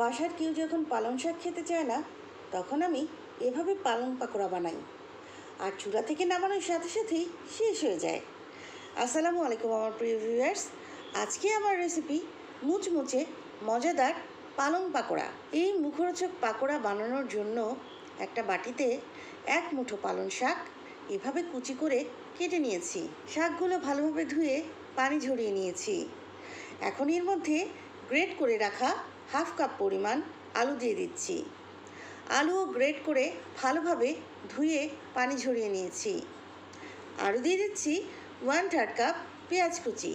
বাসার কেউ যখন পালং শাক খেতে চায় না, তখন আমি এভাবে পালং পাকোড়া বানাই। আর চূড়া থেকে নামানোর সাথে সাথেই শেষ হয়ে যায়। আসসালামু আলাইকুম আমার প্রিয় ভিউয়ার্স আজকে আমার রেসিপি মুচমুচে মজাদার পালং পাকোড়া। এই মুখরোচক পাকোড়া বানানোর জন্য একটা বাটিতে এক মুঠো পালং শাক এভাবে কুচি করে কেটে নিয়েছি। শাকগুলো ভালোভাবে ধুয়ে পানি ঝরিয়ে নিয়েছি। এখন এর মধ্যে গ্রেট করে রাখা হাফ কাপ পরিমাণ আলু দিয়ে দিচ্ছি। আলুও গ্রেট করে ভালোভাবে ধুয়ে পানি ঝরিয়ে নিয়েছি। আরও দিয়ে দিচ্ছি ওয়ান থার্ড কাপ পেঁয়াজ কুচি,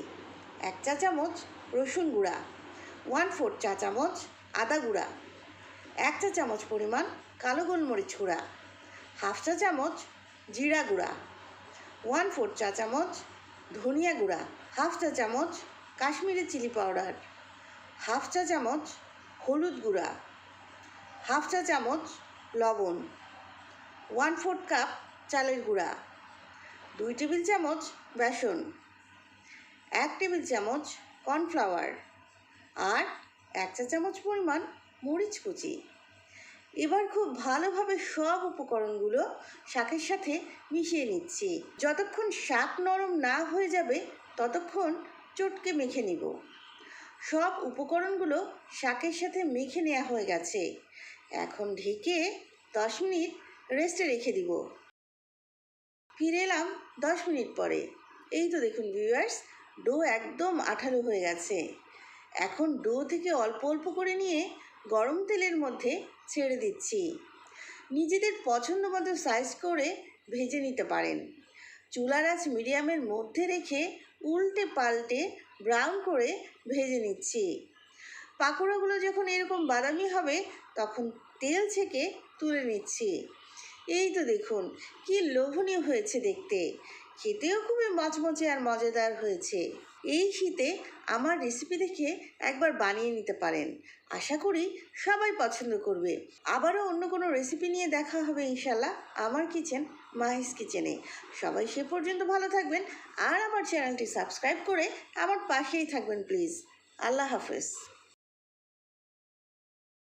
এক চা চামচ রসুন গুঁড়া ওয়ান ফোর চা চামচ আদা গুঁড়া, এক চা চামচ পরিমাণ কালো গোলমরিচ গুঁড়া হাফ চা চামচ জিরা গুঁড়া ওয়ান ফোর চা চামচ ধনিয়া গুঁড়া হাফ চা চামচ কাশ্মীরি চিলি পাউডার হাফ চা চামচ হলুদ গুঁড়া, হাফ চা চামচ লবণ ওয়ান ফোর্থ কাপ চালের গুঁড়া, দুই টেবিল চামচ বেসন, এক টেবিল চামচ কর্নফ্লাওয়ার আর এক চা চামচ পরিমাণ মরিচ কুচি। এবার খুব ভালোভাবে সব উপকরণগুলো শাকের সাথে মিশিয়ে নিচ্ছি। যতক্ষণ শাক নরম না হয়ে যাবে, ততক্ষণ চটকে মেখে নিব। সব উপকরণগুলো শাকের সাথে মেখে নেওয়া হয়ে গেছে। এখন ঢেকে দশ মিনিট রেস্টে রেখে দিব। ফিরে এলাম দশ মিনিট পরে। এই তো দেখুন ভিউয়ার্স ডো একদম আঠালো হয়ে গেছে। এখন ডো থেকে অল্প অল্প করে নিয়ে গরম তেলের মধ্যে ছেড়ে দিচ্ছি। নিজেদের পছন্দ মতো সাইজ করে ভেজে নিতে পারেন। চুলার আঁচ মিডিয়ামের মধ্যে রেখে উল্টে পাল্টে ব্রাউন করে ভেজে নিচ্ছি। পাকোড়াগুলো যখন এরকম বাদামি হবে, তখন তেল থেকে তুলে নিচ্ছি। এই তো দেখুন, কি লোভনীয় হয়েছে দেখতে। খেতেও খুবই মচমচে আর মজাদার হয়েছে। এই শীতে আমার রেসিপি দেখে একবার বানিয়ে নিতে পারেন। আশা করি সবাই পছন্দ করবে। আবারও অন্য কোনো রেসিপি নিয়ে দেখা হবে ইনশাল্লাহ আমার কিচেন মাহিস কিচেনে সবাই সে পর্যন্ত ভালো থাকবেন আর আমার চ্যানেলটি সাবস্ক্রাইব করে আমার পাশেই থাকবেন প্লিজ আল্লাহ হাফেজ।